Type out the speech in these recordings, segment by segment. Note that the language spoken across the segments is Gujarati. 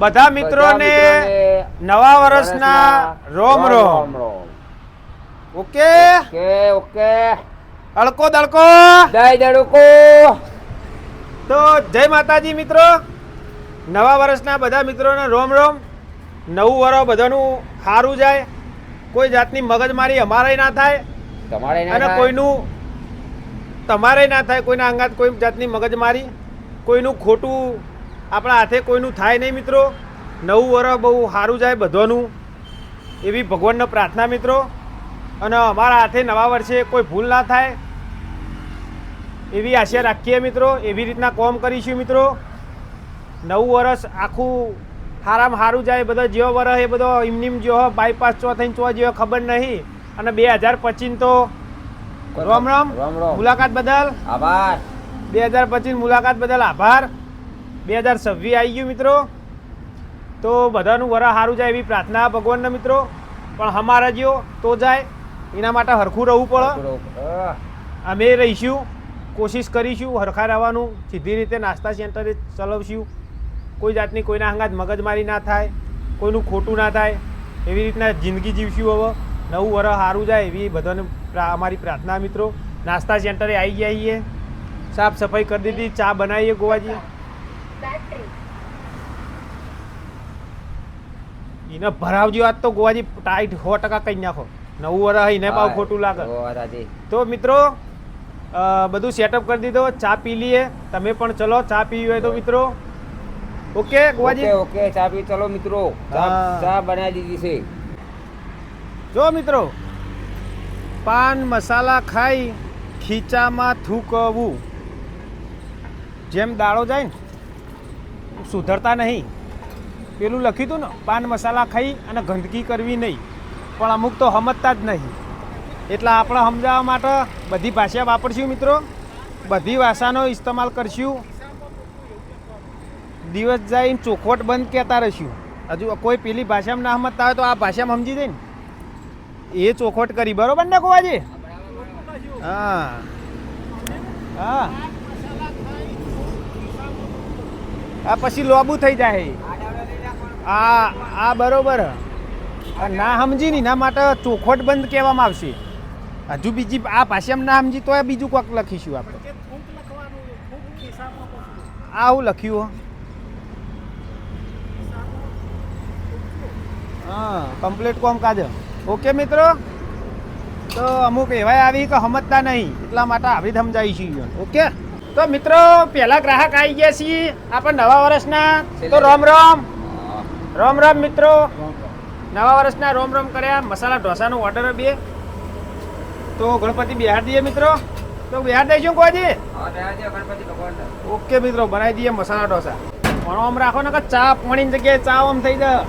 બધા મિત્રોને નવા વર્ષના રોમ રોમ. ઓકે? Okay okay. અળકો દળકો જય દડુકો તો જય માતાજી મિત્રો. નવા વર્ષના બધા મિત્રોને રોમ રોમ. નવું વરસ બધાનું સારું જાય. કોઈ જાતની મગજમારી અમારે ના થાય. તમારે અને કોઈનું તમારે ના થાય. કોઈના અંગાત કોઈ જાતની મગજમારી. કોઈનું ખોટું આપણા હાથે કોઈનું થાય નહીં મિત્રો. નવું વરસ બહુ સારું જાય બધાનું. એવી ભગવાનને પ્રાર્થના મિત્રો. અને અમારા હાથે નવા વર્ષે કોઈ ભૂલ ના થાય. એવી આશા રાખીએ મિત્રો. એવી રીતના કોમ કરીશું મિત્રો. નવું વર્ષ આખું સારામાં સારું જાય બધો જેવો વર્ષ એ બધો ઇમનિમ જેવો બાયપાસ ચો થઈને ચો જેવો ખબર નહીં. અને બે હજાર પચીસ તો રામ રામ. રામ રામ. મુલાકાત બદલ. આભાર. બે હજાર પચીસ મુલાકાત બદલ આભાર. બે હજાર છવ્વીસ આવી ગયું મિત્રો. તો બધાનું વરા સારું જાય એવી પ્રાર્થના ભગવાનના મિત્રો. પણ અમારા જેવો તો જાય એના માટે હરખું રહેવું પડે. અમે રહીશું કોશિશ કરીશું હરખા રહેવાનું સીધી રીતે નાસ્તા સેન્ટરે ચલાવશું. કોઈ જાતની કોઈના અંગાત મગજમારી ના થાય કોઈનું ખોટું ના થાય એવી રીતના જિંદગી જીવશું હવે. નવું વરસ સારું જાય એવી બધાને અમારી પ્રાર્થના મિત્રો. નાસ્તા સેન્ટરે આવી ગયા છીએ. સાફ સફાઈ કરી દીધી ચા બનાવીએ ગોવાજી. એને ભરાવજો આજ તો ગોવાજી ટાઈટ સો ટકા કહી નાખો. નવું વરસ એને પાવ ખોટું લાગે. તો મિત્રો બધું સેટઅપ કરી દીધો ચા પી લઈએ. તમે પણ ચલો ચા પીવી હોય તો મિત્રો. ઓકે ગોવાજી? ઓકે ઓકે ચા પી ચલો મિત્રો. હા. ચા બનાવી દીધી છે. જો મિત્રો પાન મસાલા ખાઈ ખીચામાં થૂકવું. જેમ દાળો જાય ને સુધરતા નહીં. પેલું લખ્યું હતું ને, પાન મસાલા ખાઈ અને ગંદકી કરવી નહીં. પણ અમુક તો સમજતા જ નહીં. એટલે આપણે સમજાવવા માટે બધી ભાષા વાપરશું મિત્રો. બધી ભાષાનો ઇસ્તેમાલ કરશું. દિવસ જઈને ચોખવટ બંધ કહેતા રહીશું. હજુ કોઈ પેલી ભાષામાં ના સમજતા હોય તો આ ભાષામાં સમજી જાય ને. એ ચોખવટ કરી, બરોબર ને કોવાજી? હા. હા. આ પછી લોબુ થઈ જાય. આ આ બરોબર. ના સમજી ને ના માટે ચોખવટ બંધ કહેવામાં આવશે. હજુ બીજી આ ભાષામાં ના સમજી તો બીજું કોઈક લખીશું આપણે. આ હું લખ્યું હો? કમ્પ્લીટ કોમ કાજ. ઓકે મિત્રો. તો અમુક એવાય આવી કે સમજતા નહીં. એટલા માટે આવી જ સમજાવીશું. ઓકે તો મિત્રો પહેલા ગ્રાહક આવી ગયા છીએ. આપણે નવા વર્ષના. તો રોમ રોમ. રોમ રામ મિત્રો. નવા વર્ષના રોમ રોમ કર્યા. મસાલા ઢોસાનો ઓર્ડર બે તો ગણપતિ બિહાર દઈએ મિત્રો. તો બિહાર દઈશું કોઈ દો. ઓકે મિત્રો. બનાવી દઈએ મસાલા ઢોસા. પણ આમ રાખો ને કે ચા પાણીની જગ્યાએ ચા આમ થઈ જાય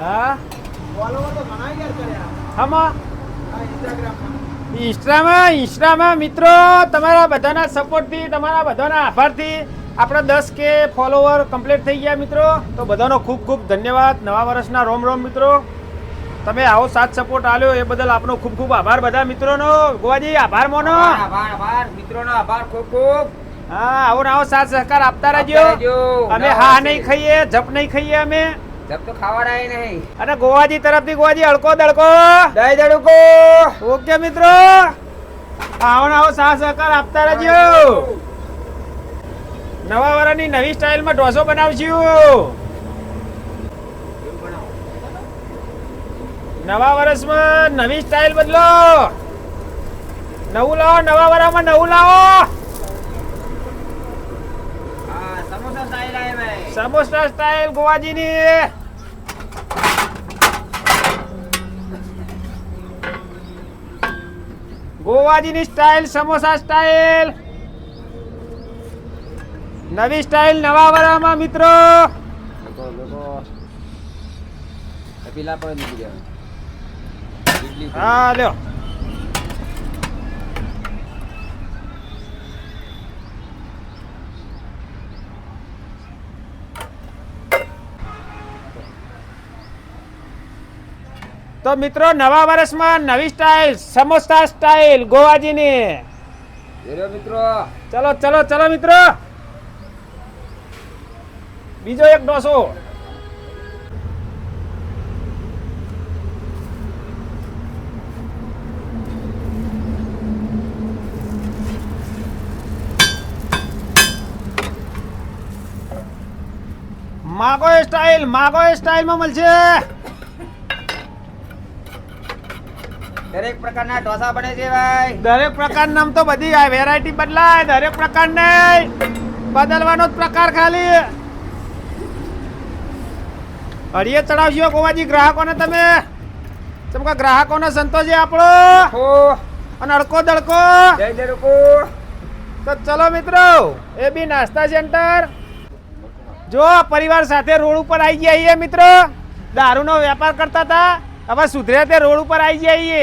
હા હામાં ઇન્સ્ટામાં ઇન્સ્ટામાં મિત્રો તમારા બધાના સપોર્ટથી તમારા બધાના આભારથી આપણા દસ કે ફોલોવર કમ્પ્લીટ થઈ ગયા મિત્રો. તો બધાનો ખૂબ ખૂબ ધન્યવાદ. નવા વર્ષના રોમ રોમ મિત્રો. તમે આવો સાથ સપોર્ટ આલ્યો એ બદલ આપનો ખૂબ ખૂબ આભાર બધા મિત્રોનો. ગોવાજી આભાર મોનો. આભાર આભાર મિત્રોનો આભાર ખૂબ ખૂબ. હા આવો આવો સાથ સહકાર આપતા રહેજો. અમે હા નહીં ખાઈએ જપ નહીં ખાઈએ અમે. જબ તો ખાવાના નહીં. અને ગોવાજી તરફથી ગોવાજી હળકો દળકો. દઈ દડકો. ઓકે મિત્રો. આવો આવો સાહ સહકાર આપતા રહેજો. નવા વર્ષની નવી સ્ટાઇલમાં ઢોસો બનાવશું નવા વર્ષમાં નવી સ્ટાઇલ બદલો. નવું લાવો નવા વર્ષમાં નવું લાવો. સમોસા સ્ટાઇલ ગોવાજીની. ગોવાજીની સ્ટાઇલ સમોસા સ્ટાઇલ નવી સ્ટાઇલ નવા વરામાં મિત્રો. પેલા પણ નીકળી હા લ્યો. તો મિત્રો નવા વર્ષમાં નવી સ્ટાઇલ સમોસા સ્ટાઇલ ગોવાજીની. મિત્રો. ચલો ચલો ચલો મિત્રો. બીજો એક ડોસો. માગો સ્ટાઇલ માગો સ્ટાઇલમાં મળશે. દરેક પ્રકારના ઢોસા બને છે ભાઈ. દરેક પ્રકારના તો બધી આ વેરાયટી બદલાય દરેક પ્રકારને બદલવાનો જ પ્રકાર ખાલી. હળીએ ચડાવશો ગોવાજી ગ્રાહકોને તમે? જેમ કે ગ્રાહકોને સંતોષે આપણો? અને અડકો દડકો તો ચલો મિત્રો એ બી નાસ્તા સેન્ટર. જો પરિવાર સાથે રોડ ઉપર આવી ગયા છીએ મિત્રો દારૂનો વેપાર કરતા હતા હવે સુધર્યા તે રોડ ઉપર આવી જઈએ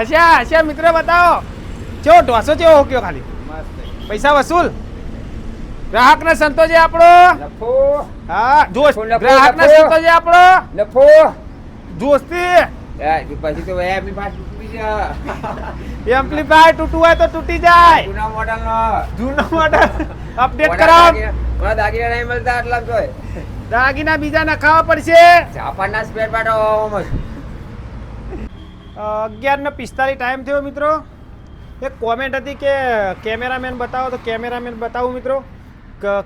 અચ્છા અચ્છા મિત્રો બતાવો. ચેવો ઢોસો ચેવો હોક્યો ખાલી? પૈસા વસૂલ? ગ્રાહકને સંતોષે આપણો? લફો હા જોશ. ગ્રાહક ને લખો. સંતોષે આપણો? લફો દોસ્તી પછી તો એમની પાસે તૂટી જાય એમ્પ્લીફાયર તૂટવું હોય તો તૂટી જાય. જૂના મોડલનો. જૂનો મોડલ. અપડેટ કરાવ. મને દાગીના નહીં મળતા આટલા હોય દાગીના બીજા નખાવા પડશે. જાપાનના સ્પેર પાર્ટ અગિયાર ને પિસ્તાલીસ ટાઈમ થયો મિત્રો. એક કોમેન્ટ હતી કે કેમેરામેન બતાવો તો કેમેરામેન બતાવું મિત્રો.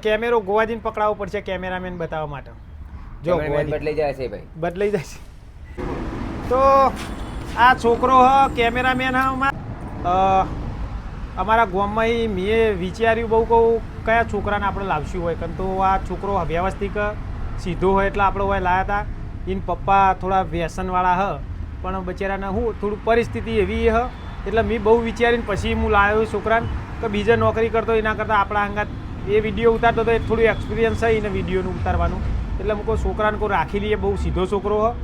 કેમેરો ગોવાજીને પકડાવવો પડશે કેમેરામેન બતાવવા માટે. જો બદલાઈ જાય છે ભાઈ. બદલાઈ છે. તો આ છોકરો હ કેમેરામેન હ અમારા. ગામમાં મેં વિચાર્યું બહુ કહું કયા છોકરાને આપણે લાવશું હોય. કારણ તો આ છોકરો વ્યવસ્થિત સીધો હોય એટલે આપણે હોય લાયા હતા એન પપ્પા થોડા વ્યસનવાળા હ. પણ બચારાને હું થોડું પરિસ્થિતિ એવી હ, એટલે મેં બહુ વિચારીને પછી હું લાવ્યો છોકરાને કે બીજે નોકરી કરતો એના કરતાં આપણા અંગાત એ વીડિયો ઉતારતો તો એ થોડું એક્સપિરિયન્સ છે એને વિડીયોનું ઉતારવાનું. એટલે હું કોઈ છોકરાને કોઈ રાખી લઈએ, બહુ સીધો છોકરો હ.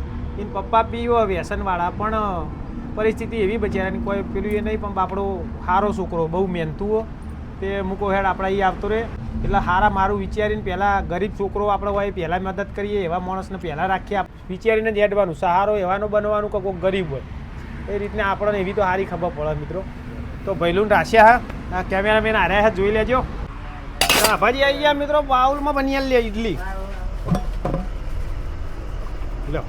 એને પપ્પા બી વ્યસનવાળા, પણ પરિસ્થિતિ એવી બચારાની, કોઈ પેલું એ નહીં, પણ બાપડો સારો છોકરો, બહુ મહેનતું તે મૂકો હેડ, આપણા એ આવતો રહે એટલે હારા મારું વિચારીને પહેલાં ગરીબ છોકરો આપણે હોય પહેલાં મદદ કરીએ, એવા માણસને પહેલાં રાખીએ. વિચારીને જ હેડવાનું, સહારો એવાનો બનવાનું કે કોઈ ગરીબ હોય. એ રીતના આપણને એવી તો સારી ખબર પડે મિત્રો. તો ભૈલું રાશ્યા હા કેમેરામેન હાર્યા હા, જોઈ લેજો. ભાજી આવી ગયા મિત્રો, બાઉલમાં બની લે ઇડલી લો.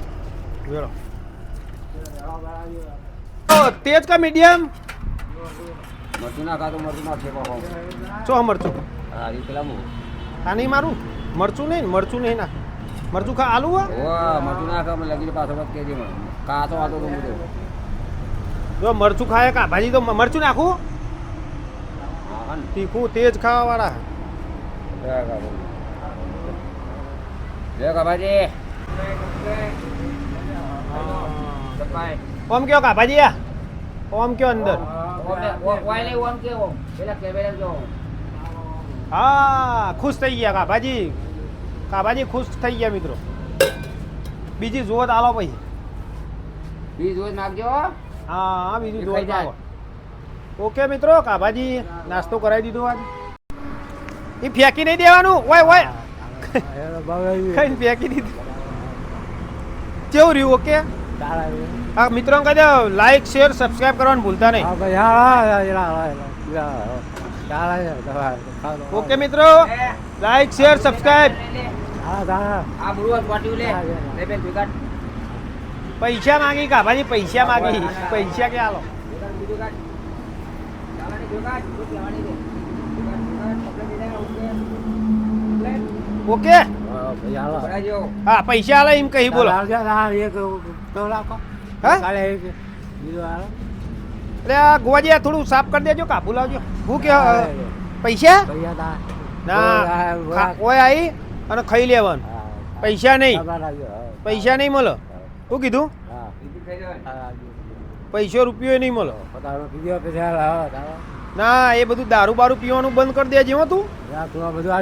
વેળો તેજ કા મીડિયમ? મરચું ના ખાતો મરચું ના ચો મરચું. હા, એ પેલા હું. આ નહીં મારું? મરચું નહીં મરચું નહીં ના. મરચું ખા આલુ હો મરચું ના ખાવ, મને લગીને પાછો કહેજે કાચો આતો તો હું જો મરચું ખાય કા? ભાજી તો મરચું નાખું. તીખું તેજ ખાવા વાળા. દબાય. ઓમ કયો કા ભાજી આ? ઓમ કયો અંદર? ઓમે- ઓ- ઓય નહીં, ઓમ કે ઓમ. પેલા કેમેરા જો. હા ખુશ થઈ ગયા કાભાજી કાભાજી ખુશ થઈ ગયા મિત્રો બીજી જોત આલો પછી બીજી જોત નાખજો હા બીજી. ઓકે મિત્રો કાભાજી નાસ્તો કરાવી દીધો આજ એ ફેંકી નહીં દેવાનું ઓય ઓય ફેંકી દીધું કેવું રહ્યું ઓકે હા મિત્રો કહી દો લાઈક શેર સબસ્ક્રાઇબ કરવાનું ભૂલતા નહીં. ઓકે મિત્રો. Like share subscribe. હા. પૈસા માંગી કાભાજી પૈસા માંગી. પૈસા કે આલો? ઓકે. હા પૈસા આલે એમ કહી બોલો. હા? એટલે આ ગોવાજી થોડું સાફ કરી દેજો કાબુ લાવજો. હું કે પૈસા? ના. કોઈ આવી અને ખાઈ લેવાનું. પૈસા નહીં. પૈસા નહીં મળે. શું કીધું? પૈસો રૂપિયો નહીં મળો. ના એ બધું દારૂ બારૂ પીવાનું બંધ કરી દેજે હો તું. તું બધું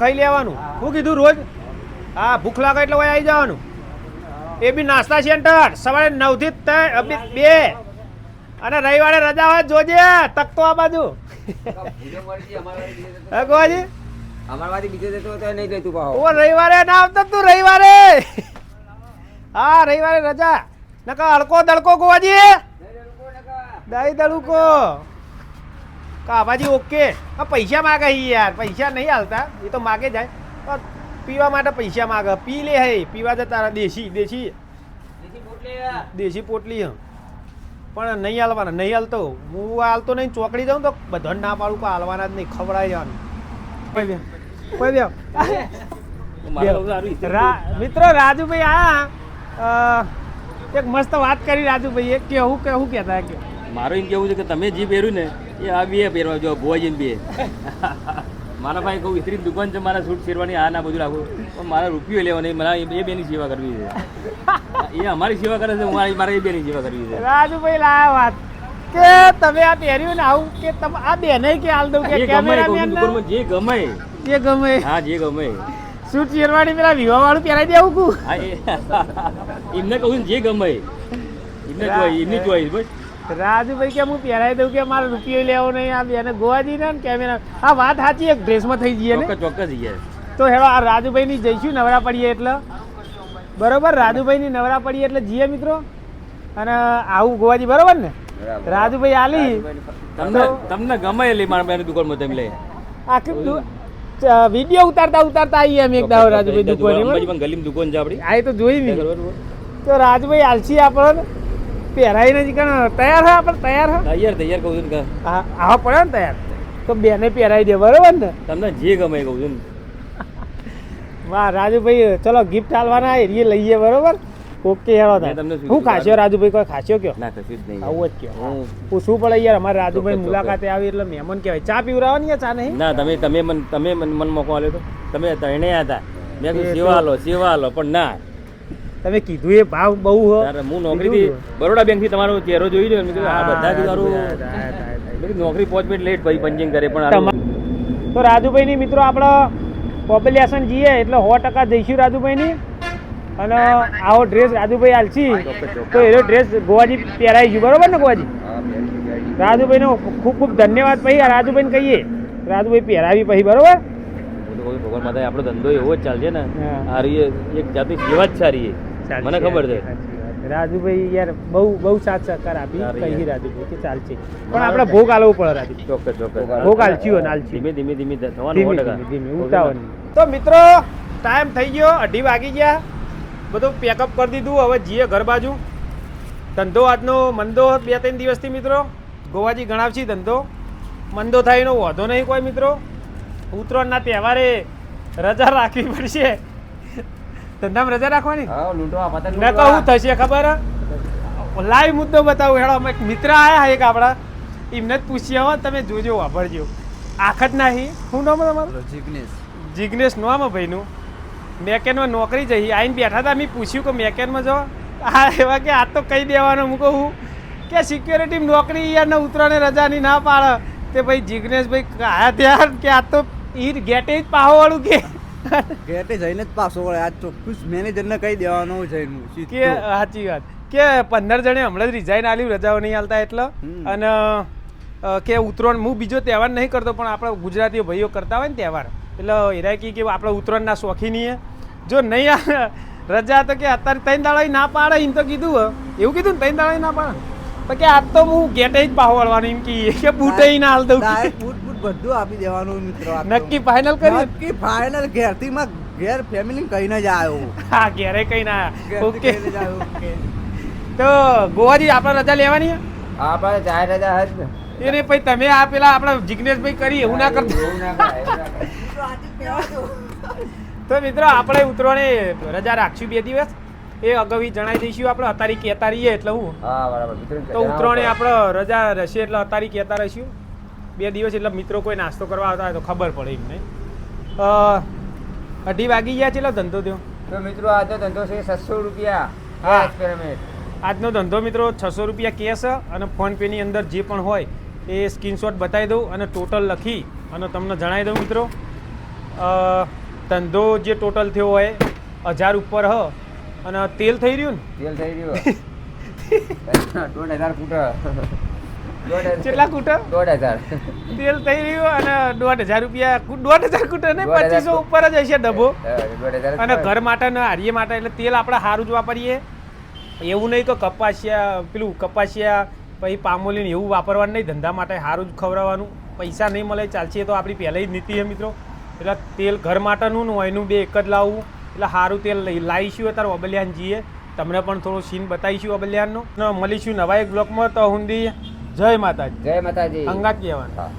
ખાઈ લેવાનું. શું કીધું રોજ? હા ભૂખ લાગે એટલે વય આવી જવાનું. એ બી નાસ્તા સેન્ટર. સવારે નવથી ત્રણ બે- અને રવિવારે રજા હોય જોજે તકતો આ બાજુ. જતો. તો નહીં જતું. ઓ રવિવારે ના આવતો તું રવિવારે. હા રવિવારે રજા. નકા હડકો દડકો ગોવાજી. દહીં દડુકો કાભાજી ઓકે. પૈસા માગે યાર. પૈસા નહીં હાલતા. એ તો માગે જાય પીવા માટે પૈસા માગે. પી લે હે પીવા દે તારા દેશી દેશી. દેશી પોટલી પણ નહીં હાલવાના નહીં હાલતો. હું હાલતો નહીં ચોકડી જાઉં તો બધાને ના પાડું કે હાલવાના જ નહીં ખવડાવી જવાનું. કોઈ બે મિત્રો રાજુભાઈ આ એક મસ્ત વાત કરી રાજુભાઈ એક કેવું કેવું કહેતા કે? મારું એમ કેવું છે કે તમે જે પહેર્યું ને એ આ બે પહેરવા જો ભોજન બે. મારા ભાઈ કહું ઇસ્ત્રી દુકાન છે મારા સૂટ શેરવાની આ ના બધું રાખું. પણ મારા રૂપિયો લેવા નહીં મારા એ બેની સેવા કરવી છે. એ અમારી સેવા કરે છે મારી મારે એ બેની સેવા કરવી છે. રાજુભાઈ લાયા વાત. કે તમે આ પહેર્યું ને આવું કે તમે આ બેને કે હાલ દઉં કે કેમેરામેન જે ગમે. જે ગમે. હા જે ગમે. સૂટ શેરવાની પેલા વિવાહ વાળું પહેરાવી દેવું કુ એમને કહું જે ગમે. એમને જોઈ એમની ચોઈસ બસ. રાજુભાઈ કે હું પહેરાઈ દઉં કે મારે રૂપિયો લેવો નહીં? આ બેને ગોવા ને કેમેરા આ વાત સાચી એક ડ્રેસમાં થઈ જઈએ ને? ચોક્કસ જઈએ તો હેવા આ રાજુભાઈની જઈશું નવરા પડીએ એટલે. બરોબર રાજુભાઈની નવરા પડીએ એટલે જઈએ મિત્રો. અને આવું ગોવાજી બરોબર ને? રાજુભાઈ આલી. તમને તમને ગમે એલી મારા બેની દુકાનમાં તમે લે આખી વીડિયો ઉતારતા ઉતારતા આવીએ એમ એક દાવ રાજુભાઈ દુકાન ગલીમાં દુકાન છે આપણી. આ તો જોઈ નહીં? તો રાજુભાઈ આલસી આપણને પહેરાઈને નથી કારણ તૈયાર હા પણ તૈયાર હા તૈયાર તૈયાર કહું છું ને હા પડે ને તૈયાર? તો બેને પહેરાઈ દે બરોબર ને? તમને જે ગમે કહું છું વાહ રાજુભાઈ ચલો ગિફ્ટ હાલવાના એ લઈએ બરોબર? ઓકે મેં તમને શું હું ખાસ્યો રાજુભાઈ કોઈ ખાસ્યો કયો? ના કશું જ નહીં આવું જ કયો. હું પૂછવું પડે યાર અમારે રાજુભાઈ મુલાકાતે આવી એટલે મહેમાન કહેવાય. ચા પીવરાવાની યા ચા નહીં? ના તમે તમે મન તમે મન મન મોકો આલ્યો તો? તમે ત્રણે હતા મેં કીધું સેવા આલો સેવા પણ ના. તમે કીધું એ ભાવ બહુ હો. નોકરીથી બરોડા બેંકથી તમારો ચહેરો જોઈ લો આ બધા નોકરી પહોંચ મિનિટ લેટ ભાઈ પંચિંગ કરે પણ તો રાજુભાઈ ની મિત્રો આપણે પોપ્યુલેશન જઈએ એટલે સો ટકા જઈશું રાજુભાઈની. અને આવો ડ્રેસ રાજુભાઈ આલસી તો એનો ડ્રેસ ગોવાજી પહેરાઈ ગયું બરોબર ને ગોવાજી? રાજુભાઈ બેઠી. ખૂબ ખૂબ ધન્યવાદ પછી રાજુભાઈ રાજુભાઈને કહીએ. રાજુભાઈ પહેરાવી પછી બરોબર? ભગવાન માતા આપણો ધંધો એવો જ ચાલશે ને. આ એક જાતિ સેવા જ સારી મને ખબર છે. રાજુભાઈ યાર બહુ બહુ સાથ સહકાર આપી. કહી રાજુભાઈ કે ચાલશે. પણ આપણે ભોગ આલવો પડે રાજુભાઈ. ચોક્કસ ચોક્કસ. ભોગ આલચી હોય આલચી ધીમે ધીમે ધીમે થવાનું ધીમે ધીમે ધીમે ઉતાવળ તો મિત્રો ટાઈમ થઈ ગયો. અઢી વાગી ગયા. બધું પેકઅપ કરી દીધું. હવે જઈએ ઘર બાજુ. ધંધો આજનો મંદો બે ત્રણ દિવસથી મિત્રો. ગોવાજી ગણાવશી ધંધો. મંદો થાય એનો વાંધો નહીં કોઈ મિત્રો. ઉત્તરાયણના તહેવારે રજા રાખવી પડશે. ધંધામાં રજા રાખવાની? હા, લૂંટવા, પતંગ લૂંટવા. થશે ખબર? લાઈવ મુદ્દો બતાવું હેડો અમે એક મિત્ર આયા એક આપણા. એમને જ પૂછ્યા હો તમે જોજો વાપરજો. આખ જ નહીં શું નામ તમારું? જિગ્નેશ. નામ ભાઈનું. મેકેનમાં નોકરી જઈ. આવીને બેઠા હતા મેં પૂછ્યું કે મેકેનમાં જો? આ એવા કે આ તો કહી મૂકો હું કહું. કે સિક્યોરિટી નોકરી યાર ને ઉતરાને રજાની ના પાડે. તે ભાઈ જિગ્નેશભાઈ આયા ત્યાં કે આ તો ઈ ગેટે જ પાહોવાળું કે? ગેટે જઈને જ પાછો વળે. આજ ચોખ્ખું મેનેજરને કહી દેવાનું જઈને કે સાચી વાત. કે પંદર જણે હમણાં જ રિઝાઇન આલ્યું રજાઓ નહીં આલતા એટલે. અને કે ઉત્તરાયણ હું બીજો તહેવાર નહીં કરતો પણ આપણે ગુજરાતીઓ ભાઈઓ કરતા હોય ને તહેવાર. એટલે હીરા કી કે આપણે ઉત્તરાયણના શોખીન છીએ જો નહીં રજા તો કે અત્યારે ત્રણ દાડા ના પાડે એમ તો કીધું. એવું કીધું ને ત્રણ દાડા ના પાડે? તો કે આજ તો હું ગેટે જ પાહો વળવાનું એમ કહીએ કે બૂટે ના હાલ દઉં. બધું આપી દેવાનું મિત્રો નક્કી ફાઇનલ કરી? નક્કી ફાઇનલ ઘેરથી માં ઘેર ફેમિલી કહીને જ આવ્યો હા. ઘેરે કઈ ના ઓકે તો ગોવાજી આપણે રજા લેવાની આપણે જાહેર રજા હજ ને. નહીં પછી તમે આ પેલા આપણા જિજ્ઞેશભાઈ કરી એવું ના કરતો. તો મિત્રો આપણે ઉતરવાની રજા રાખશું બે દિવસ. એ અગાઉ જણાવી દઈશું આપણે અતારી કહેતા રહીએ એટલે હું હા, બરાબર. તો ઉતરવાને આપણે રજા રહેશે એટલે અતારી કહેતા રહીશું. બે દિવસ એટલે મિત્રો કોઈ નાસ્તો કરવા આવતા હોય તો ખબર પડે એમને. અઢી વાગી ગયા છે એટલે ધંધો થયો. તો મિત્રો આજનો ધંધો છે સત્સો રૂપિયા. હા. આજનો ધંધો મિત્રો છસો રૂપિયા કેશ અને ફોનપેની અંદર જે પણ હોય એ સ્ક્રીનશોટ બતાવી દઉં અને ટોટલ લખી અને તમને જણાવી દઉં મિત્રો. ધંધો જે ટોટલ થયો હોય હજાર ઉપર હ અને તેલ થઈ રહ્યું ને? તેલ થઈ રહ્યું. દોઢ હજાર ફૂટ. કેટલા કૂટર? દોઢ હજાર. તેલ થઈ રહ્યું અને દોઢ હજાર રૂપિયા દોઢ હજાર કૂટર ને પચીસો ઉપર જ હશે ડબ્બો. હા, દોઢ હજાર જ અને ઘર માટે ને હારીએ માટે એટલે તેલ આપણે સારું જ વાપરીએ એવું નહીં કે કપાસિયા પેલું કપાસિયા પછી પામોલીન એવું વાપરવાનું નહીં ધંધા માટે સારું જ ખવડાવવાનું. પૈસા નહીં મળે ચાલશે તો આપણી પહેલાં જ નીતિ છે મિત્રો. એટલે તેલ ઘર માટેનું ને એનું બે એક જ લાવવું. એટલે સારું તેલ લાવીશું અત્યારે અબલ્યાન જઈએ તમને પણ થોડું સીન બતાવીશું અબલ્યાનનો મળીશું નવા એક બ્લોકમાં તો હુંદી જય માતાજી. જય માતાજી. અંગાત કહેવાનું. હા.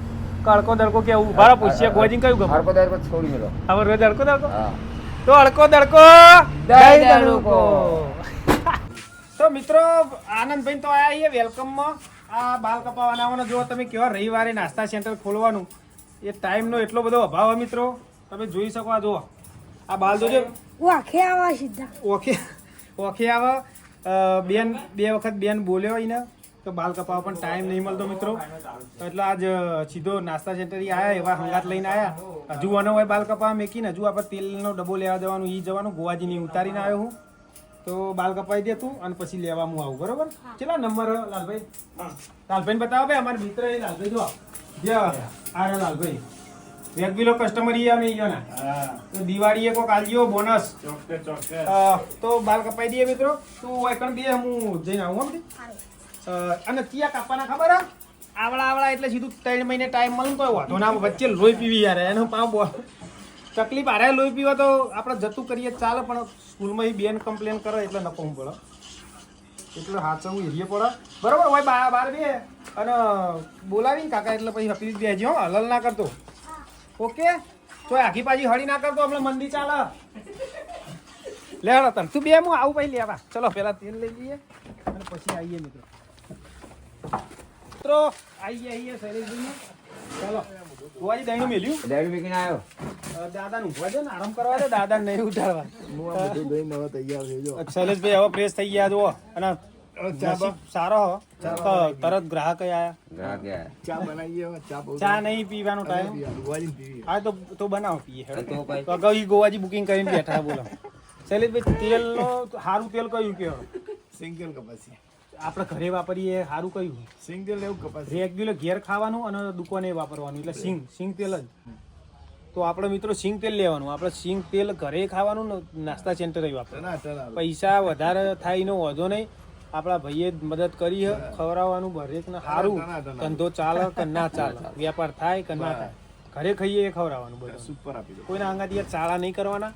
કડકો દડકો કેવું? ભાડા પૂછીએ ગોજીને કયું ગમે હરકો દડકો છોડી મેલો. હવે રોજ દડકો દડકો તો અડકો દડકો જય દડકો. તો મિત્રો આનંદભાઈ તો આયા છીએ વેલકમમાં. આ બાલ કપાવાના આવવાના જો તમે કેવા રવિવારે નાસ્તા સેન્ટર ખોલવાનું. એ ટાઈમનો એટલો બધો અભાવ મિત્રો. તમે જોઈ શકો આ જુઓ. આ બાલ જોજો વાખે આવા સીધા. ઓખે ઓખે આવે બેન બે વખત બેન બોલ્યો એને. તો બાલ કપાવવા પણ ટાઈમ નહીં મળતો મિત્રો. એટલે આજ સીધો નાસ્તા સેન્ટર આયા એવા હંગાત લઈને આયા. હજુ આનો હોય બાલ કપાવા મેકીને હજુ આપણે તેલનો ડબ્બો લેવા જવાનું એ જવાનું ગોવાજીની ઉતારીને આવ્યો હું. તો બાલ કપાઈ દે તું અને પછી લેવા હું આવું બરોબર? કેટલા નંબર હે, લાલભાઈ? લાલભાઈ બતાવો ભાઈ અમારા મિત્ર એ લાલભાઈ જો. જે આ રહ્યો લાલભાઈ. રેગ્યુલર કસ્ટમર ઈ અમે ઈયો ના તો દિવાળીએ કોક આલજો બોનસ અ, તો બાલ કપાઈ દઈએ મિત્રો. તું એકણ દે હું જઈને આવું હો બધી. અ, અને ત્યાં કાપવાના ખબર હે? આવડા આવડા એટલે સીધું ત્રણ મહિને ટાઈમ મળે તો વાંધો ના વચ્ચે લોહી પીવી યાર એનો બો તકલીફ આરે લોહી પીવા તો આપણે જતું કરીએ ચાલે પણ સ્કૂલમાં એ બેન કમ્પ્લેન કરે એટલે નકો પડે એટલે હાચવું એરીએ પડે. બરાબર હોય બાર બાર બે. અને બોલાવીને કાકા એટલે પછી હપી બેજી હો હલલ ના કરતો. ઓકે? તો આખી પાછી હળી ના કરતો આપણે મંદી ચાલે. લે હેડો તને. તું બે હું આવું પછી લેવા. ચલો પહેલાં તેલ લઈ લઈએ અને પછી આવીએ મિત્રો. મિત્રો આવીએ આવીએ શૈલેષભાઈ ચલો ગોવાજી દહીંનું મેલ્યું? ડેરી મૂકીને આવ્યો અ, દાદાને ઊંઘવા આરામ કરવા દે દાદાને નહીં ઉઠાડવા. શૈલેષભાઈ હવે ફ્રેશ થઈ ગયા જુઓ. અને સારો હો. તરત ગ્રાહક આયા. ગ્રાહક ગયા. ચા નહીં પીવાનો ટાઈમ હા તો તો બનાવો પીએ હેડો. તો અગાઉ ગોવાજી બુકિંગ કરીને બેઠા બોલો. શૈલેષભાઈ તેલનો સારું તેલ કયું કેવો સિંગલ કપાસી આપણે ઘરે વાપરીએ સારું કયું સિંગલ એવું કપાસ. રેગ્યુલર ઘેર ખાવાનું અને દુકાને વાપરવાનું એટલે સિંગ સિંગ તેલ જ. તો આપણે મિત્રો સિંગ તેલ લેવાનું. આપણે સિંગ તેલ ઘરે ખાવાનું ને નાસ્તા સેન્ટરે વાપરવાનું. પૈસા વધારે થાય એનો વધો નહીં. આપણા ભાઈએ મદદ કરી ખવડાવવાનું ખવડાવવાનું ભરેકને સારું ધંધો ચાલે કે ના ચાલે વેપાર થાય કે ના થાય. ઘરે ખાઈએ એ ખવડાવવાનું બધું. સુપર આપી કોઈના આંગાથી ચાળા નહીં કરવાના.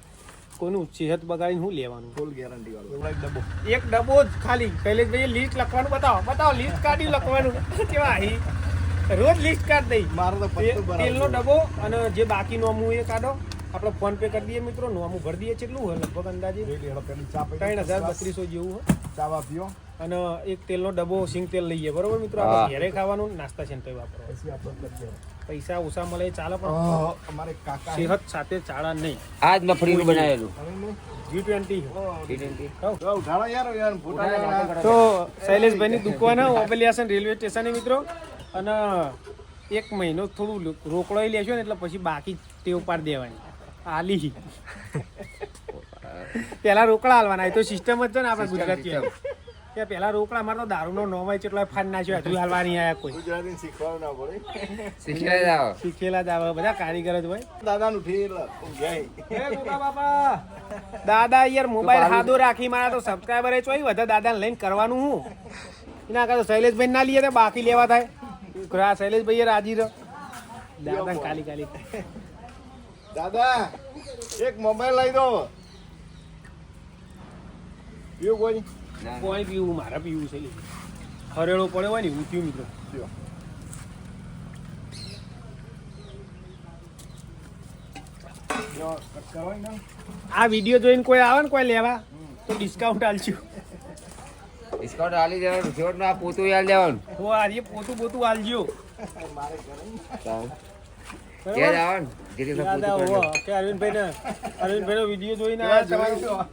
કોઈનું સેહત બગાડીને શું લેવાનું? ફૂલ ગેરંટી વાળો. એક ડબ્બો. એક ડબ્બો જ ખાલી. શૈલેષભાઈ લિસ્ટ લખવાનું. બતાવો બતાવો લિસ્ટ કાઢી લખવાનું. કેવા અહીં રોજ લિસ્ટ કાઢ દઈ. મારો તો તેલનો ડબ્બો અને જે બાકી નોમું એ કાઢો. આપણે ફોન પે કરી દઈએ મિત્રો. નોમું ભરી દઈએ. કેટલું હોય લગભગ અંદાજે? ત્રણ હજાર બત્રીસો જેવું હોય. ચાવા પીઓ અને એક તેલનો ડબ્બો સિંગ તેલ લઈએ બરોબર મિત્રો? આપણે ઘરે ખાવાનું નાસ્તા સેન્ટર વાપરો પછી આપણે કરી પૈસા ઓછા મળે ચાલે પણ. અમારે કાકા સેહત સાથે ચાળા નહીં. આજ મફળીનું બનાવેલું. તો શૈલેષભાઈ શૈલેષભાઈની દુકાન હે રેલવે સ્ટેશને મિત્રો. અને એક મહિનો થોડું રોકડો લેશો ને એટલે પછી બાકી ટેવ પાડી દેવાની. આલી. પેલા રોકડા હાલવાના એ તો સિસ્ટમ જ છે ને આપણે ગુજરાતી કે પેલા રોકડા મારતો દારૂનો નોમ હોય ફાન નાખ્યો હજુ હાલવાની આયા કોઈ. ગુજરાતી શીખવાડવું ના પડે. શીખી જાઓ શીખેલા જ આવે બધા કારીગર જ હોય. દાદાનું ઠીલ ઊંઘાય. બાપા. દાદા યાર મોબાઈલ હાદો રાખી મારા તો સબસ્ક્રાઈબર એ ચોઈ બધા દાદાને લઈને કરવાનું હું? એના કરતા શૈલેષભાઈ ના લઈએ બાકી લેવા થાય. શૈલેષભાઈ રાજી રહ્યો. દાદા કાલી કાલી. દાદા એક મોબાઈલ લઈ દો. યુ કોઈ? કોઈ પીવું મારે પીવું છે. હરેળો પડ્યો હોય ને હું પીવું મિત્રો. પીવો. જો, કટ કરવાય ને આ વીડિયો જોઈને કોઈ આવે ને કોઈ લેવા તો ડિસ્કાઉન્ટ આલશું ડિસ્કાઉન્ટ આલી દેવાનું છેવટ આ પોતું યાદ દેવાનું. આ રે પોતું પોતું આલજો. બરાબર? યાદ આવવાનું અરવિંદભાઈ ને અરવિંદભાઈ નો વીડિયો જોઈને આવ્યા.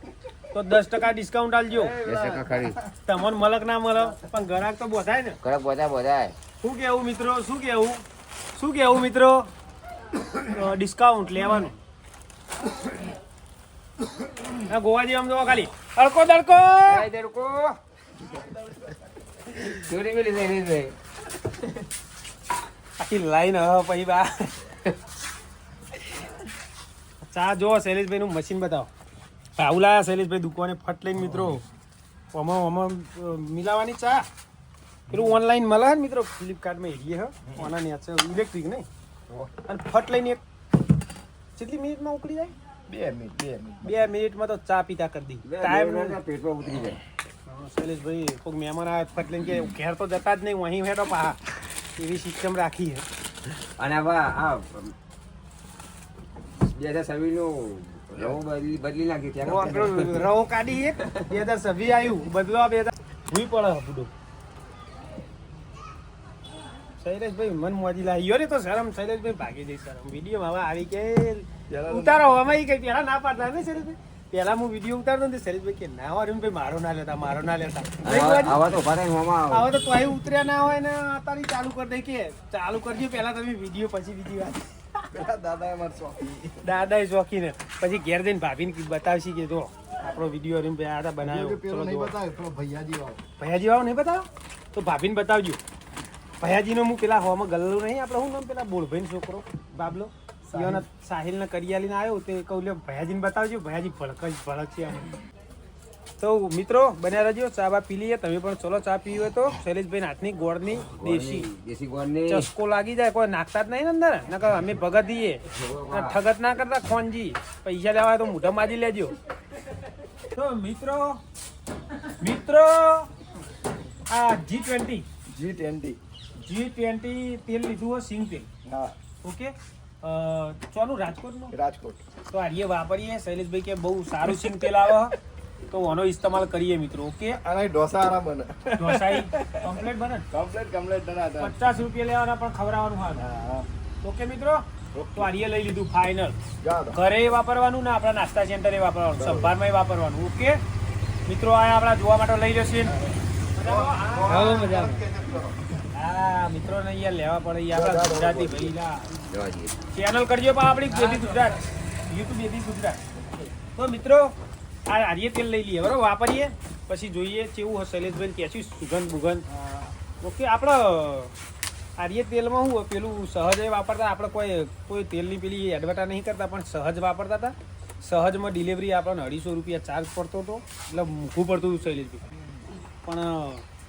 તો દસ ટકા ડિસ્કાઉન્ટ આલજો દસ ટકા ખરી. તમને મલક ના મળે પણ ગ્રાહક તો બોધાય ને. કડક બધા બોધાય. શું કેવું મિત્રો શું કેવું? શું કેવું મિત્રો? ડિસ્કાઉન્ટ લેવાનું. આ ગોવાજી આમ જોવા ખાલી. અડકો દડકો આઈ ચોરી મેલી દે દે આખી લાઈન હવે પછી બા. ચા જો શૈલેષભાઈ નું મશીન બતાવો. આવું લાયા શૈલેષભાઈ દુકાને ફટ લઈને મિત્રો. આમાં આમાં મિલાવાની ચા. પેલું ઓનલાઈન મળે ને મિત્રો ફ્લિપકાર્ટમાં એરીએ હ. ઓના ને છે ઇલેક્ટ્રિક નહીં. અને ફટ લઈને એક કેટલી મિનિટમાં ઉકળી જાય? બે મિનિટ બે મિનિટ. બે મિનિટમાં તો ચા પીતા કરી દી. ટાઈમ પેટમાં ઉતરી જાય. હા, શૈલેષભાઈ કોઈ મહેમાન આવે ફટ લઈને કે ઘેર તો જતા જ નહીં અહીં હેઠો પા એવી સિસ્ટમ રાખી છે અને હવે આ બે હજાર છવ્વીસનું રવો બદલી બદલી ત્યાં રવો કાઢી એક બે હજાર છવ્વીસ આવ્યું બદલવા બે હજાર ભૂઈ પડે બુડો શૈલેષભાઈ મન મોજી લાગ્યો રે તો શરમ. શૈલેષભાઈ ભાગી જઈ શરમ. વીડિયો હવે આવી કે ઉતારો. ઈ કઈ પેલા ના પાડતા ને શૈલેષભાઈ? પેલા હું વીડિયો ઉતારતો ને શરીરભાઈ શૈલેષભાઈ કે ના વાળું ભાઈ મારો ના લેતા મારો ના લેતા. આવા તો તો તોય ઉતર્યા ના હોય ને અત્યારે ચાલુ કરી દે કે ચાલુ કરજો પેલા તમે વીડિયો પછી બીજી વાત દાદાએ મારે સોંપી. પછી ઘેર જઈને ભાભીને બતાવશી કે જો આપણો વીડિયો રીમ આ બનાવ્યો. ચલો નહીં બતાવ્યો ભૈયાજી વાળો. ભૈયાજી વાળો. નહીં બતાવો? તો ભાભીને બતાવજો. ભૈયાજીનો હું પેલા હોમાં ગલ્લો નહીં આપણે હું નામ પેલા બોળભાઈનો છોકરો? બાબલો? ઈયોના કરિયાલી કરિયાલીને આવ્યો તે કહું લે ભૈયાજીને બતાવજો ભૈયાજી ભળક જ ભળક છે તો મિત્રો બન્યા રહેજો ચા બા પી લઈએ. તમે પણ ચલો ચા પીવી હોય તો. શૈલેષભાઈ હાથની ગોળની દેશી. દેશી ગોળની. ચસ્કો લાગી જાય કોઈ નાખતા જ નહીં ને અંદર. નકર અમે ભગત દઈએ ઠગત ના કરતા ખોનજી. પૈસા લેવા તો મોઢા માજી લેજો. તો મિત્રો મિત્રો આ જી ટ્વેન્ટી G20. જી ટ્વેન્ટી તેલ લીધું હોય સિંગ તેલ. હા. ઓકે? ચાલો રાજકોટનું. રાજકોટ. તો આરીએ વાપરીએ. શૈલેષભાઈ કે બહુ સારું સિંગ તેલ આવે. તો આનો ઇસ્તેમાલ કરીએ મિત્રો ઓકે? અને ઢોસા આરામ બને. ઢોસાઈ કમ્પ્લીટ બને? કમ્પ્લીટ કમ્પ્લીટ હતા પચાસ રૂપિયા લેવાના પણ ખવડાવવાનું હા ઓકે મિત્રો? તો આરીએ લઈ લીધું ફાઇનલ ઘરે વાપરવાનું ને આપણા નાસ્તા સેન્ટરે વાપરવાનું સંભારમાં વાપરવાનું ઓકે? મિત્રો આ આપણા જોવા માટે લઈ જશે. હા. મિત્રો ને અહીંયા લેવા પડે આપણા ગુજરાતી ભાઈ ચેનલ કરજો પણ આપણી baby Gujarat. YouTube baby Gujarat. તો મિત્રો આ આર્ય તેલ લઈ લઈએ બરોબર? વાપરીએ પછી જોઈએ કેવું હશે. શૈલેષભાઈ ક્યાંથી સુગંધ બુગંધ. ઓકે આપણે આર્ય તેલમાં શું પેલું સહજ એ વાપરતા આપણે કોઈ કોઈ તેલની પેલી એડવર્ટા નહીં કરતા પણ સહજ વાપરતા હતા. સહજમાં ડિલિવરી આપણને અઢીસો રૂપિયા ચાર્જ પડતો હતો. એટલે મૂકવું પડતું હતું શૈલેષભાઈ. પણ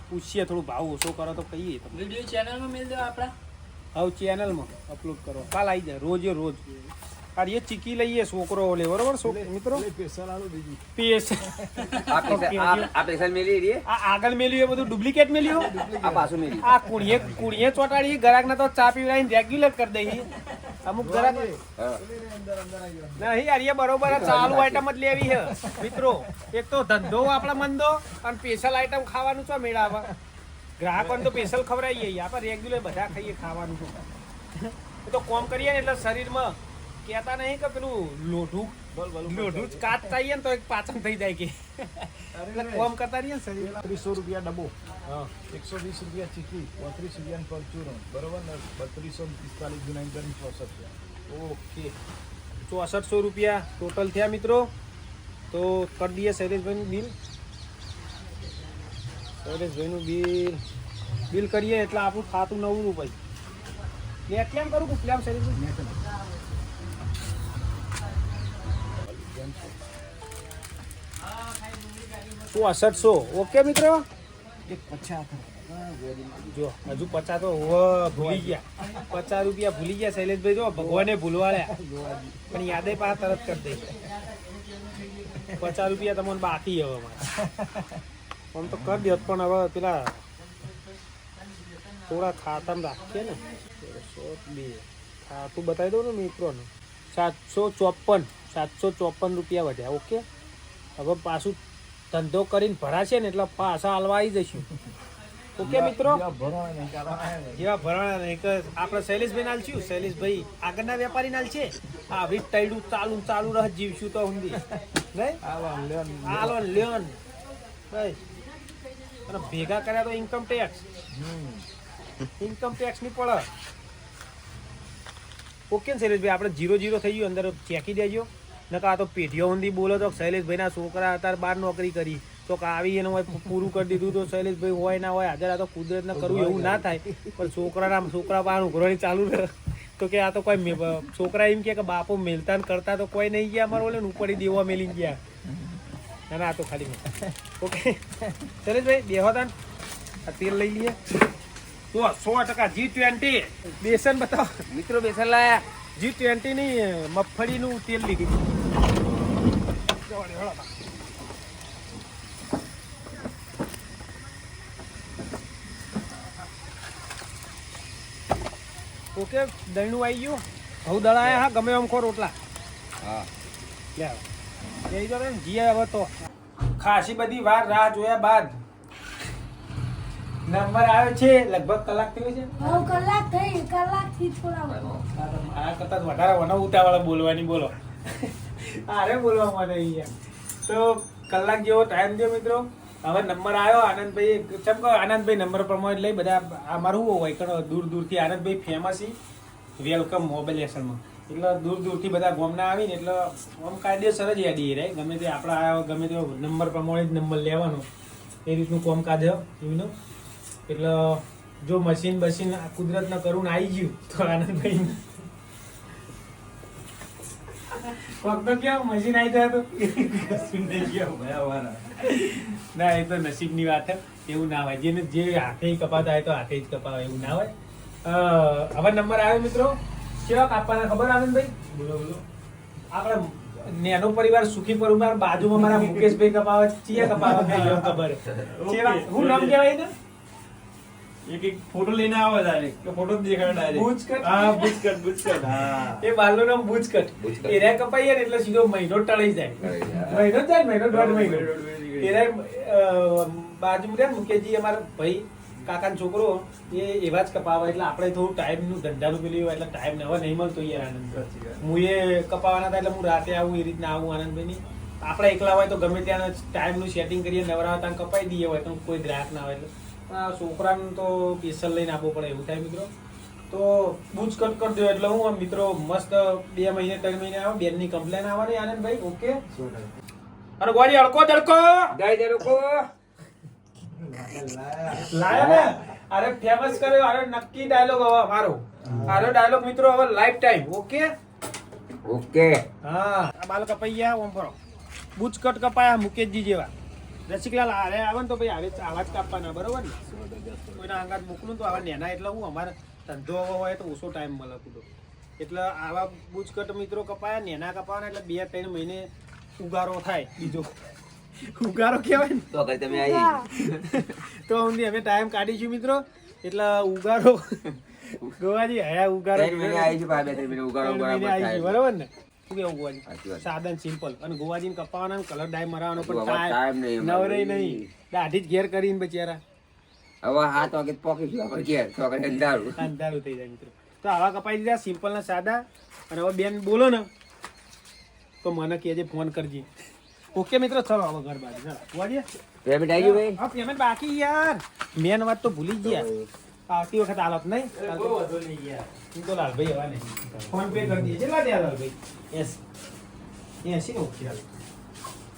પૂછીએ થોડું ભાવ ઓછો કરો તો કહીએ વીડિયો ચેનલમાં મેળ દો આપણા. હવે ચેનલમાં અપલોડ કરો. કાલ આવી જાય રોજે રોજ. આ એ ચીકી લઈએ છોકરો ઓલે બરોબર મિત્રો? એટલે special આલુ બીજું. પીએસ આ પૈસા આ- આ પૈસા મેલી રહીએ આ આગળ મેલ્યું એ બધું ડુપ્લિકેટ મેલ્યું? આ પાછું મેલી આ કુણીએ કુણીએ ચોટાડી ગ્રાહકને તો ચા પીવડાવીને રેગ્યુલર કરી દઈ અમુક ગરાક નહીં યાર એ બરોબર ચાલુ આઈટમ જ લેવી છે. મિત્રો એક તો ધંધો આપણા મંદો અને સ્પેશિયલ આઈટમ ખાવાનું છો મેળાવા? ગ્રાહકોને તો સ્પેશિયલ ખવડાવીએ. આપણે રેગ્યુલર બધા ખાઈએ ખાવાનું. તો કોમ કરીએ ને એટલે શરીરમાં કહેતા નહીં કે પેલું લોઢું. લોઢું જ કાચ થઈએ ને તો એક પાચન થઈ જાય કે. એટલે કોમ કરતા રહીએ ને શરીર. ત્રીસો રૂપિયા ડબ્બો. હા. એકસો વીસ રૂપિયા ચીકી પોત્રીસ રૂપિયા પરચુરણ બરોબર ને? બત્રીસો પિસ્તાલીસ ગુના કરીને ચોસઠ રૂપિયા ઓકે. ચોસઠસો રૂપિયા ટોટલ થયા મિત્રો. તો કરી દઈએ શૈલેષભાઈનું બિલ. શૈલેષભાઈનું બિલ. બિલ કરીએ એટલે આપણું ખાતું નવું રૂપિયા ને કેમ કરું કે કેમ શૈલેષભાઈ ચોસઠસો ઓકે મિત્રો? પચાસ જો હજુ પચાસ તો ભૂલી ગયા. પચાસ રૂપિયા ભૂલી ગયા શૈલેષભાઈ જો ભગવાને ભૂલવાડ્યા પણ યાદે પા તરત કરી દઈ પચાસ રૂપિયા તમને બાકી હવે મારે આમ તો કરી દે પણ હવે પેલા થોડા ખાતા રાખીએ ને. સો બે. ખાતું બતાવી દઉં ને મિત્રોને. સાતસો ચોપન સાતસો ચોપન રૂપિયા વધ્યા ઓકે? હવે પાછું ધંધો કરીને ભરાશે ને એટલે પાછા હાલવા આવી જઈશું. ઓકે મિત્રો? જેવા ભરણા ને એક આપણે શૈલેષભાઈ નાલ છું શૈલેષભાઈ આગળના વેપારી નાલ છે. આ આવી ટૈડું ચાલુ ચાલુ રહ જીવશું તો હું નહીં? આવા લેન અને ભેગા કર્યા તો ઇન્કમ ટેક્સ ઇન્કમ ટેક્સની પડે ઓકે ને શૈલેષભાઈ આપણે જીરો જીરો થઈ ગયું. અંદર ચેકી દેજો. નકા આ તો પેઢીઓ ઊંધી બોલો તો શૈલેષભાઈના છોકરા અત્યારે બાર નોકરી કરી. તો કે આવી એને હોય પૂરું કરી દીધું તો શૈલેષભાઈ હોય ના હોય હાજર આ તો કુદરતને કરવું એવું ના થાય. પણ છોકરાના છોકરા પાનું ઘરવાની ચાલુ રહે. તો કે આ તો કોઈ છોકરા એમ કે બાપુ મેલતાન મેલતા ને કરતા તો કોઈ નહીં ગયા અમારે ને ઉપડી દેવા મેલી ગયા. ના ના આ તો ખાલી ઓકે. શૈલેષભાઈ બેહો તાન. આ તેલ લઈ લઈએ. તો સો ટકા જી ટ્વેન્ટી બેસન બતાવો. મિત્રો બેસન લાયા. જી ટ્વેન્ટી ની મગફળીનું તેલ લીધી. ઓકે દહીણું આવી ગયું. હવ દળાયા હા ગમે એમ ખો રોટલા. હા. લે. જઈ તો ને જીએ હવે તો. ખાસી બધી વાર રાહ જોયા બાદ. નંબર આવ્યો છે લગભગ કલાક થયો છે? નવ કલાક થઈ કલાકથી થોડા આ કરતા વધારે વનો ઉતાવળા બોલવાની બોલો. આરે બોલવા માટે અહીંયા. તો કલાક જેવો ટાઈમ છે મિત્રો. હવે નંબર આવ્યો આનંદભાઈ ચમ કહો આનંદભાઈ નંબર પ્રમાણે લઈ બધા અમારું હોય કે દૂર દૂરથી આનંદભાઈ ફેમસ વેલકમ મોબાઈલેશનમાં એટલે દૂર દૂરથી બધા ગોમના આવીને એટલે આમ કાયદેસર જ યાદી રહે. ગમે તે આપણા ગમે તે નંબર પ્રમાણે જ નંબર લેવાનો. એ રીતનું કોમકાજ છે એમનું. એટલે જો મશીન બશીન કુદરત કુદરતના કરુણ આવી ગયું તો આનંદભાઈ ફક્ત કેવું મશીન આવી જાય તો કશું નહીં કેવું ભયાવાળા. ના એ તો નસીબની વાત છે એવું ના હોય. જેને જે હાથે કપાતા હોય તો હાથે જ કપાવે એવું ના હોય. હવે નંબર આવ્યો મિત્રો. કેવા કાપવાના ખબર આનંદભાઈ બોલો બોલો. આપણે નેનો પરિવાર સુખી પરિવાર બાજુમાં મારા મુકેશભાઈ કપાવે ચિયા કપાવે ખબર હું. નામ કહેવાય ને એક એક ફોટો લઈને આવે ડાયરેક્ટ ફોટો દેખાડે બુચકટ? હા બુચકટ બુચકટ હા. એ બાલનું નામ બુચકટ. એરા કપાઈએ ને એટલે સીધો મહિનો ટળી જાય. મહિનો જાય મહિનો દોઢ મહિનો. એરા બાજુ ને મુકેશજી અમારા ભાઈ કાકાનો છોકરો એ એવા જ કપાવે. એટલે આપણે થોડું ટાઈમનું ધંધાનું પેલી હોય એટલે ટાઈમ હવે નહીં મળતો યાર આનંદ. હું એ કપાવાના હતા એટલે હું રાતે આવું એ રીતના આવું આનંદભાઈ આપણે એકલા હોય તો ગમે ત્યાં ટાઈમનું સેટિંગ કરીએ નવરા હતા કપાઈ દઈએ હોય તો કોઈ ગ્રાહક ના હોય એટલે. છોકરાને તો સ્પેશિયલ લઈને આપવું પડે એવું થાય મિત્રો. તો બુજ કટ કરી દો એટલે હું મિત્રો મસ્ત બે મહિને ત્રણ મહિને આવે બેનની કમ્પ્લેન આવવાની આનંદભાઈ ઓકે? અને ગોળી અડકો જય જય લોકો લાયા ને? અરે ફેમસ કર્યો અરે નક્કી ડાયલોગ હવે મારો આરો ડાયલોગ મિત્રો હવે લાઈફ ટાઈમ ઓકે? ઓકે. હા. આ બાલ કપાઈ ગયા ઓમ ભરો. બુચ કટ કપાયા મુકેશજી જેવા. રસિકલાલ હારે આવે ને તો ભાઈ આવે આવા જ કાપવાના બરોબર ને? કોઈના આંગાત મોકલું તો આવા નેના એટલે હું અમારે ધંધો હોય તો ઓછો ટાઈમ મળે કુદો. એટલે આવા બુચકટ મિત્રો કપાયા નેના કપાવાના એટલે બે ત્રણ મહિને ઉગારો થાય બીજો. ઉગારો કહેવાય ને? તો કઈ તમે આવી તો ઊંધી અમે ટાઈમ કાઢીશું મિત્રો. એટલે ઉગારો. ગોવાજી હયા ઉગારો આવી છે થાય બરોબર ને? શું કેવું ગોવાજી? સાચી વાત. સાદા ને સિમ્પલ અને ગોવાજીને કપાવાના કલર ડાય મરાવાનો પણ ટાઈમ નવરે નહીં. દાઢી જ ઘેર કરીને બચારા. હવે હાથ વાગે પોકીશું આપણે ઘેર. તો અંધારું. અંધારું થઈ જાય મિત્રો. તો આવા કપાઈ દીધા સિમ્પલ ને સાદા. અને હવે બેન બોલો ને તો મને કહેજે ફોન કરજે. ઓકે મિત્રો ચલો હવે ઘર બાજુ. પેમેન્ટ આવી ગયું ભાઈ? હા પેમેન્ટ બાકી યાર. મેન વાત તો ભૂલી ગયા. આવતી વખત આલત નહીં. હું તો લાલભાઈ હવા નહીં ફોન પે કરી દઈએ કેટલા દે લાલભાઈ એસ એસી નો ખ્યાલ?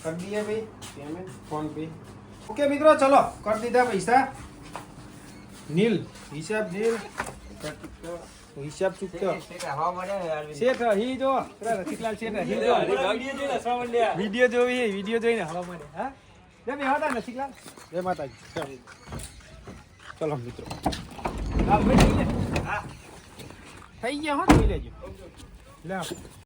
કરી દઈએ ભાઈ? પેમેન્ટ ફોન પે ઓકે મિત્રો ચલો કરી દીધા પૈસા. નીલ. હિસાબ નીલ. હિસાબ ચૂકતો શેઠ હી જો. રસિકલાલ શેઠ હી જો. વીડિયો જોવી વીડિયો જોઈને હવા મળે હા? જય રસિકલાલ. જય માતાજી. ચાલો. મિત્રો. થઈ ગયા હો જોઈ લેજો. લે